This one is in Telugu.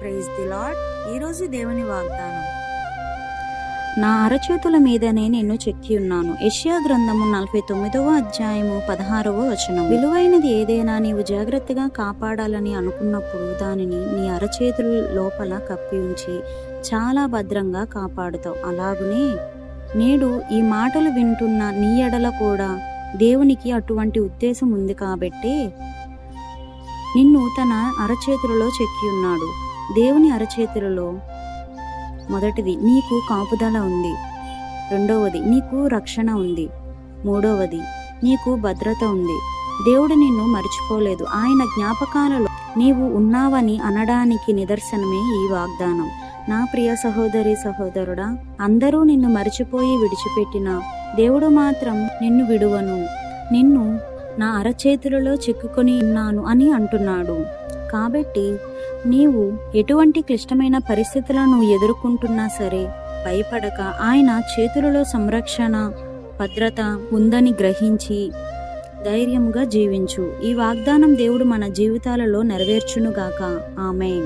ప్రైజ్ ది లాడ్ ఈరోజు దేవుని వాగ్దానం. నా అరచేతుల మీదనే నిన్ను చెక్కి ఉన్నాను. యెషయా గ్రంథము నలభై తొమ్మిదవ అధ్యాయము పదహారవ వచనం. విలువైనది ఏదైనా నీవు జాగ్రత్తగా కాపాడాలని అనుకున్నప్పుడు దానిని నీ అరచేతుల లోపల కప్పి ఉంచి చాలా భద్రంగా కాపాడుతావు. అలాగనే నేడు ఈ మాటలు వింటున్న నీ ఎడల కూడా దేవునికి అటువంటి ఉద్దేశం ఉంది కాబట్టి నిన్ను తన అరచేతులలో చెక్కి ఉన్నాడు. దేవుని అరచేతులలో మొదటిది నీకు కాపుదల ఉంది. రెండవది నీకు రక్షణ ఉంది. మూడవది నీకు భద్రత ఉంది. దేవుడు నిన్ను మర్చిపోలేదు. ఆయన జ్ఞాపకాలలో నీవు ఉన్నావని అనడానికి నిదర్శనమే ఈ వాగ్దానం. నా ప్రియ సహోదరి సహోదరుడా అందరూ నిన్ను మరిచిపోయి విడిచిపెట్టిన దేవుడు మాత్రం నిన్ను విడువను. నిన్ను నా అరచేతులలో చిక్కుకొని ఉన్నాను అని అంటున్నాడు. కాబట్టి నీవు ఎటువంటి క్లిష్టమైన పరిస్థితులను ఎదుర్కొంటున్నా సరే భయపడక. ఆయన చేతులలో సంరక్షణ భద్రత ఉందని గ్రహించి ధైర్యంగా జీవించు. ఈ వాగ్దానం దేవుడు మన జీవితాలలో నెరవేర్చునుగాక. ఆమె